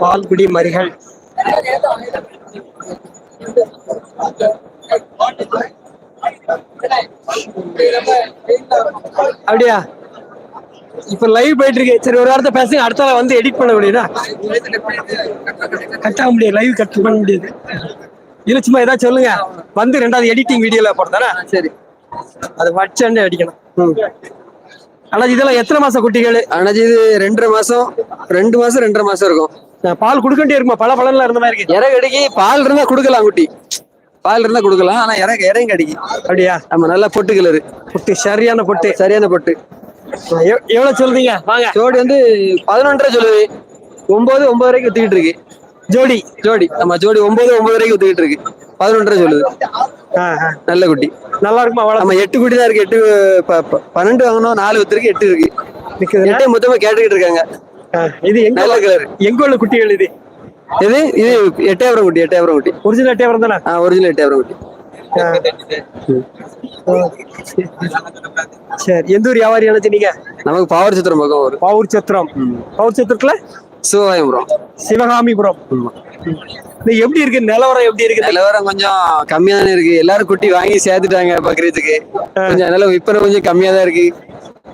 பால்குடி மறிகள் அப்படியா? இப்ப லைவ் போயிட்டு இருக்கு சரி ஒரு வாரத்தை பேசுங்க. அடுத்த நாள் வந்து எடிட் பண்ண முடியுதா? கட்ட முடியாது. லைவ் கட் பண்ண முடியாது. இல்ல சும்மா ஏதாவது சொல்லுங்க. வந்து ரெண்டாவது எடிட்டிங் வீடியோல போடுறதானே சரி. அது வச்சே அடிக்கணும். ஆனா இதெல்லாம் எத்தனை மாசம் குட்டிகள்? அண்ணாச்சி இது ரெண்டரை மாசம். ரெண்டு மாசம் ரெண்டரை மாசம் இருக்கும். பால் குடுக்கண்டே இருக்குமா? பல பலன்ல இருந்த மாதிரி இருக்கு. இறகு அடிக்கி பால் இருந்தா கொடுக்கலாம் குட்டி. பால் இருந்தா கொடுக்கலாம் ஆனா இறகு இறங்க அடிக்கி அப்படியா? நம்ம நல்லா பொட்டு கிளறு பொட்டு சரியான பொட்டு. சரியான பொட்டு. எவ்- எவ்வளவு சொல்றீங்க? வாங்க. ஜோடி வந்து பதினொன்றரை சொல்லுது. ஒன்பது ஒன்பது வரைக்கும் வித்துக்கிட்டு இருக்கு. ஜோடி. ஜோடி. ஆமா ஜோடி ஒன்பது ஒன்பது வரைக்கும் வித்துக்கிட்டு இருக்கு. பதினொன்றரை சொல்லுது. நல்ல குட்டி. நல்லா இருக்குமா நம்ம வளர்த்து எட்டு குட்டி தான் இருக்கு. எட்டு பன்னெண்டு வாங்கணும் நாலு வித்துருக்கு எட்டு இருக்கு? எட்டே மொத்தமா கேட்டுக்கிட்டு இருக்காங்க. இது எங்க நல்ல கலர் எங்க உள்ள குட்டிகள் இது? இது இது எட்டாயிரம் குட்டி எட்டாயிரம் குட்டி. ஒரிஜினல் டேவர் தானே? ஆ ஒரிஜினல் எட்டாயிரம் குட்டி. சரி எந்த ஊர் வியாபாரி நினைச்சீங்க நமக்கு பவர் சித்திரம் பக்கம் வரும் பவுர் சத்திரம் பவுர் சத்திரத்துல சிவகாயபுரம் சிவகாமிபுரம் இது எப்படி இருக்கு? நிலவரம் எப்படி இருக்கு? நிலவரம் கொஞ்சம் கம்மியா இருக்கு. எல்லாரும் குட்டி வாங்கி சேர்த்துட்டாங்க பக்ரீத்துக்கு. கொஞ்சம் நில விற்பனை கொஞ்சம் கம்மியா தான் இருக்கு.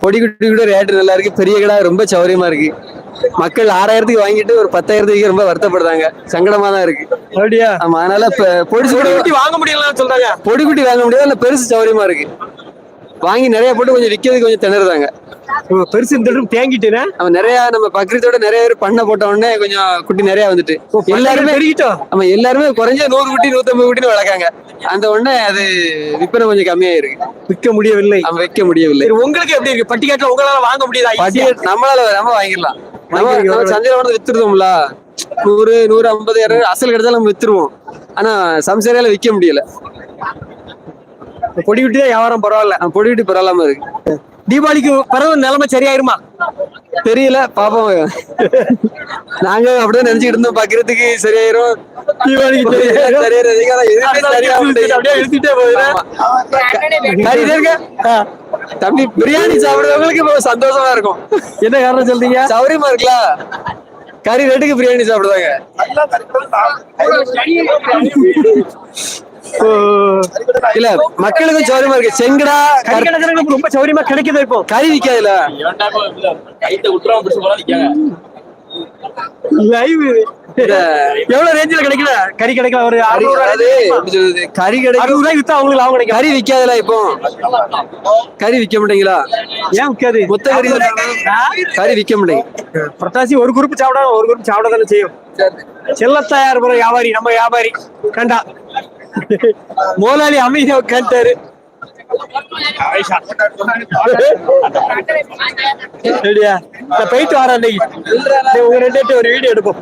பொடி குட்டி கூட ரேட்டு நல்லா இருக்கு. பெரிய கடை ரொம்ப சௌரியமா இருக்கு. மக்கள் ஆறாயிரத்துக்கு வாங்கிட்டு ஒரு பத்தாயிரத்துக்கு ரொம்ப வருத்தப்படுறாங்க. சங்கடமா தான் இருக்கு. அப்படியா? ஆமா அதனால கூட குட்டி வாங்க முடியலன்னு சொல்றாங்க. பொடி குட்டி வாங்க முடியாது இல்ல பெருசு சௌரியமா இருக்கு. வாங்கி நிறைய போட்டு கொஞ்சம் விற்கிறதுக்கு கொஞ்சம் திணறுதாங்க. பெருசு இந்த தேங்கிட்டுனா? அவன் நிறைய நம்ம பக்ரீத்தோட நிறைய பேர் பண்ண போட்ட உடனே கொஞ்சம் குட்டி நிறைய வந்துட்டு. எல்லாருமே பெருகிட்டோம் ஆமா எல்லாருமே குறைஞ்ச நூறு குட்டி நூத்தம்பது குட்டின்னு வளர்க்காங்க. அந்த உடனே அது விற்பனை கொஞ்சம் கம்மியாயிருக்கு. விற்க முடியவில்லை. நம்ம வைக்க முடியவில்லை. உங்களுக்கு எப்படி இருக்கு? பட்டிக்காட்டுல உங்களால வாங்க முடியுதா? பட்டியல் நம்மளால நம்ம வாங்கிடலாம். நம்ம சந்தையில வந்து வித்துருவோம்ல நூறு நூறு ஐம்பது இரநூறு அசல் கிடைச்சாலும் நம்ம வித்துருவோம். ஆனா சம்சாரியால விற்க முடியல. பொடி குட்டி தான் வியாபாரம் பரவாயில்ல. பொடி குட்டி பரவாயில்லாம இருக்கு. தீபாவளிக்கு பிறகு நிலைமை சரியாயிருமா? தெரியல பாப்போம். நாங்க அப்படிதான் நினைச்சுக்கிட்டு இருந்தோம் பக்ரீத்துக்கு சரியாயிரும். தீபாவளிக்கு சரியாயிரும். அப்படியே? தம்பி பிரியாணி சாப்பிடுறவங்களுக்கு இப்போ சந்தோஷமா இருக்கும். என்ன காரணம் சொல்றீங்க? சௌரியமா இருக்குல்ல? கறி ரேட்டுக்கு பிரியாணி சாப்பிடுவாங்க. இல்ல மக்களுக்கு சௌரியமா இருக்கு. செங்கடா கறி ரொம்ப சௌரியமா கிடைக்குது இப்போ. கறி விக்காதுல லைவ் எவ்வளவு ரேஞ்சில கிடைக்கல கறி கிடைக்கல ஒரு கறி கிடைக்கும். ரூபாய் வித்தா அவங்களுக்கு லாபம் கிடைக்கும். கறி விக்காதுல இப்போ? கறி விக்க மாட்டீங்களா? ஏன் விற்காது மொத்த கறி கறி விக்க மாட்டேங்க. புரட்டாசி ஒரு குரூப் சாப்பிடாம ஒரு குரூப் சாப்பிட தானே செய்யும். செல்லத்தாயார் வியாபாரி நம்ம வியாபாரி. கண்டா. முதலாளி அமைதியா உட்காந்துட்டாரு. போயிட்டு வரேன் இன்னைக்கு? உங்க ரெண்டு ஒரு வீடியோ எடுப்போம்.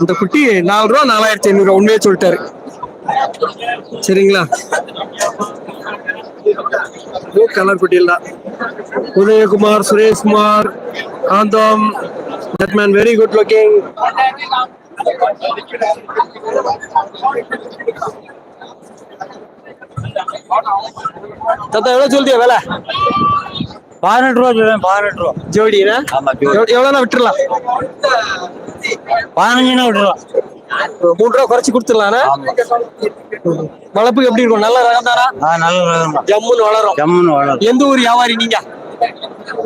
இந்த குட்டி நாலு ரூபா நாலாயிரத்தி ஐநூறு உண்மையே சொல்லிட்டாரு. சரிங்களா? ப்ளூ கலர் குட்டியில் உதயகுமார் சுரேஷ்குமார் காந்தம் that man very good looking Datta எவ்வளவு சொல்லியா வேலை? பதினெட்டு ரூபா சொல்லுவேன் பதினெட்டு ரூபா. ஜோடினா. எவ்வளவு- விட்டுறலாம்? பதினஞ்சுனா விட்டுருலாம் ஒரு மூணு ரூபா குறைச்சு கொடுத்துடலாம்னா வளர்ப்புக்கு எப்படி இருக்கும்? நல்ல ரகம் தானா? நல்ல ரகம். ஜம்முன்னு வளரும். ஜம்முன்னு வளரும். எந்த ஊர் வியாபாரி நீங்க?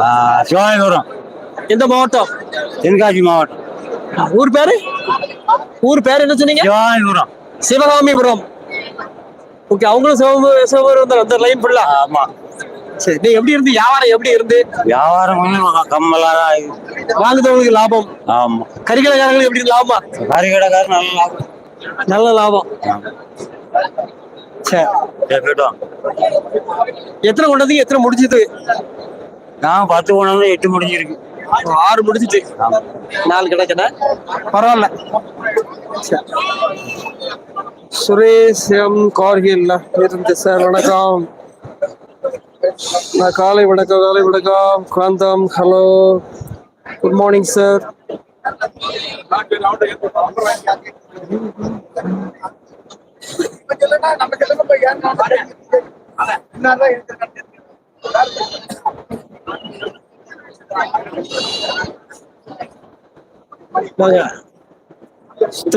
ஆ, சிவாஜிபுரம் எந்த மாவட்டம்? தென்காசி மாவட்டம். ஊர் பேரு? ஊர் பேர் என்ன சொன்னீங்க? சிவானிபுரம் சிவகாமிபுரம். ஓகே அவங்களும் சிவ சிவபுரம் தான் அந்த லைன் ஃபுல்லா ஆமா. சரி நீ எப்படி இருந்து? வியாபாரம் எப்படி இருந்து? வியாபாரம் கம்மலா. வாங்குறவங்களுக்கு லாபம். ஆமா. கறிக்கடைக்காரங்களுக்கு எப்படி லாபமா? கறிக்கடைக்காரர் நல்ல லாபம். நல்ல லாபம். சரி எத்தனை கொண்டு வந்தீங்க எத்தனை முடிஞ்சது? நான் பத்து கொண்டு எட்டு முடிஞ்சிருக்கு. ஆறு முடிஞ்சிட்டு. நாலு கிடைக்கல பரவாயில்ல. சுரேஷ் எம் கார்கில் இருந்து சார் வணக்கம். நான் காலை வணக்கம் காலை வணக்கம். காந்தம் ஹலோ. குட் மார்னிங் சார்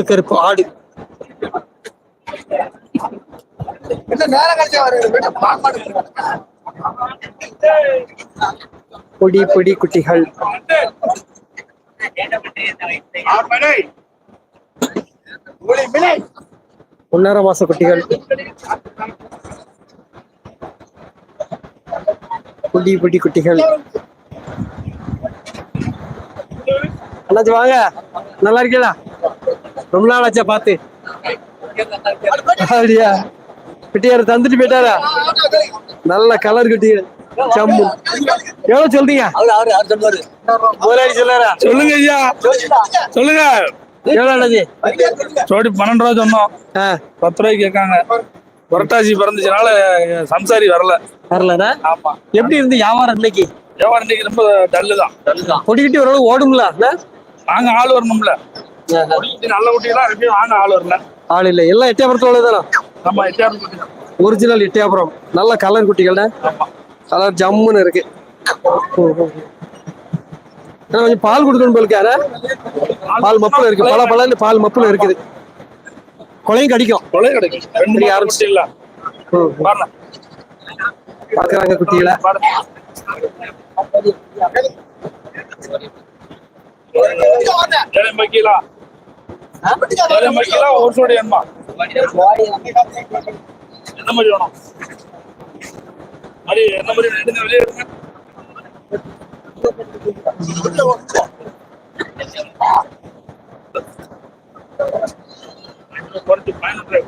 வாங்க சுத்தக்கருப்பு ஆடு பொடி பொடி குட்டிகள். ஒன்னரை மாச குட்டிகள். பொடி பொடி குட்டிகள். அண்ணாச்சி வாங்க. நல்லா இருக்கீங்களா? ரொம்ப நாள் ஆச்சா பார்த்து. அப்படியா? குட்டியார் தந்துட்டு போயிட்டாரா? நல்ல கலர் குட்டிகள் சம்மு எவ்வளவு சொல்றீங்க? சொல்லுங்க ஐயா. சொல்லுங்க. எவ்வளவு ஜோடி பன்னெண்டு ரூபா சொன்னோம். ஆ. பத்து ரூபாய்க்கு கேட்காங்க. புரட்டாசி பிறந்துச்சுனால சம்சாரி வரல. வரலண்ணா ஆமா. எப்படி இருந்து வியாபாரம் இன்னைக்கு? வியாபாரம் இன்னைக்கு ரொம்ப டல்லு தான். பொடிக்கிட்டு ஓரளவு ஓடுங்களா? வாங்க ஆள் வரணும்ல. நல்ல இருக்கு ஆள் வரல. ஆள் இல்ல. எல்லாம் எட்டயபுரத்துல உள்ளதானா நம்ம தான். ஒரிஜினல் எட்டயபுரம். நல்ல கலர் குட்டிகள் ஆமா. கலர் ஜம்முன்னு இருக்கு. கொஞ்சம் பால் கொடுக்கணும் போலுக்கு யாரா பால் மப்புல இருக்கு. பல பலன்னு பால் மப்புல இருக்குது. கொலையும் கடிக்கும். கொலை கிடைக்கும். ஆரம்பிச்சு. இல்ல பாக்குறாங்க குட்டிகளை ஏழை மக்கிலா ஏழை ஒரு சோடி வேணுமா? எந்த மாதிரி வேணும்? மாதிரி என்ன மாதிரி எடுங்க வெளியே எடுங்க. குறைச்சு பதினொன்றரை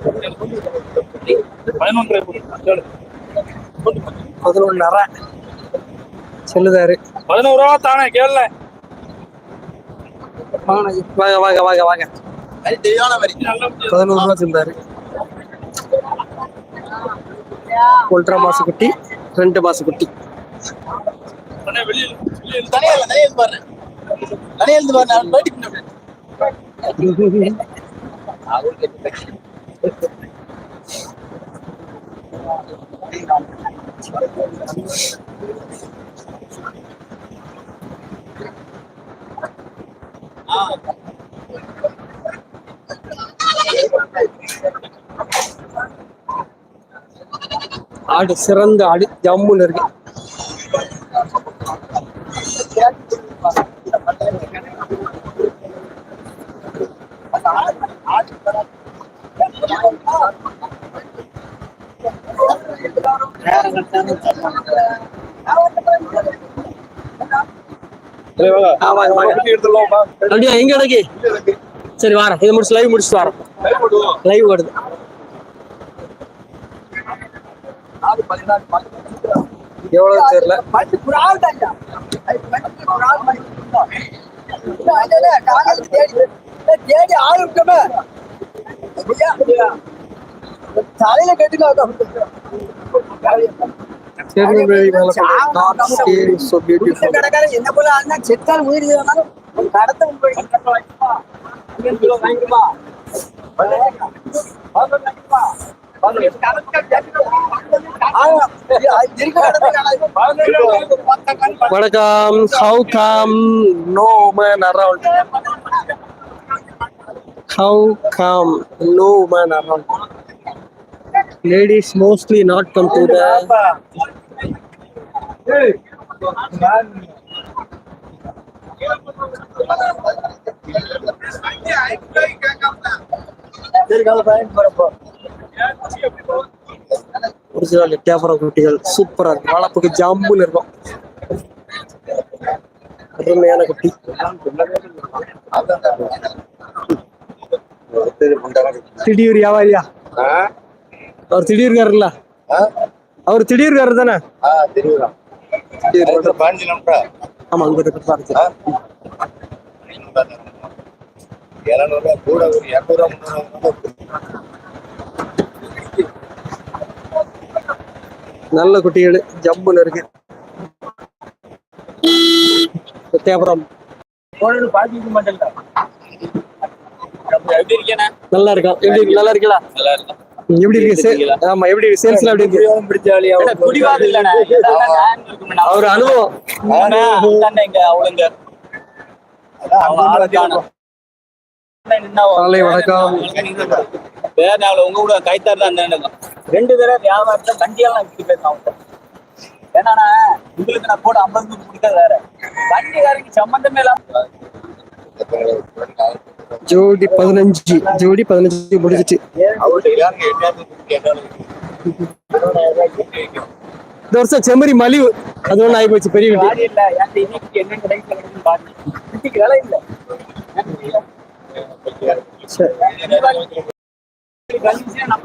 பதினொன்றரை ஏழு. பதினொன்னரை. சொல்லுதாரு. பதினோரு ரூபா தானே கேள வாங்க வாங்க வாங்க வாங்க. பதினோரு ரூபா சொல்றாரு ஒன்றரை மாச குட்டி ரெண்டு மாச குட்டி. ஆ ஆடு சிறந்த ஆடு ஜம்முன்னு இருக்கு. எங்க எனக்கு சரி வரேன். இதை முடிச்சு லைவ் முடிச்சுட்டு வரேன். லைவ் ஓடுது எவ்வளவு தெரியல. தேடி ஆள் இருக்கமே. தலையில கட்டுங்க திருநெல்வேலி மேல not seen so beautiful கடைக்காரன் என்ன போல ஆளுனா செத்தால் உயிர் கடத்த வணக்கம் how come no man around how come no man around ladies mostly not come to the original Ettayapuram குட்டிகள் சூப்பரா இருக்கு. வளர்ப்புக்கு ஜாம்புன்னு இருக்கும். அருமையான குட்டி. திடீர் வியாபாரியா? அவர் திடீர்காரர்ல? அவர் திடீர்காரர் தானே? ஆமா அங்க இருக்கு. பாருங்க நல்ல குட்டிகள் ஜம்முன்னு இருக்கு எட்டியாபுரம் நல்லா இருக்கா எப்படி இருக்கு? நல்லா இருக்கீங்களா? எப்படி இருக்கு? ஆமா எப்படி சேல்ஸ்ல எப்படி இருக்கு? அவர் அனுபவம். காலை வணக்கம். வேற நாள் உங்க கூட கைத்தார் தான். ரெண்டு தடவை வியாபாரத்தை வண்டியெல்லாம் விட்டு போயிருக்கான் ஏன்னா உங்களுக்கு நான் கூட ஐம்பது ரூபாய் கொடுக்கறது வேற. வண்டிகாரங்க சம்பந்தமே இல்லாம ஜோடி பதினஞ்சு ஜோடி பதினஞ்சு முடிஞ்சிச்சு. இந்த வருஷம் செம்மறி மலிவு. அது ஒண்ணு ஆகி போச்சு பெரிய காடி இல்ல என்ன கிடைக்குன்னு பாருங்க. இல்ல. சரி நம்ம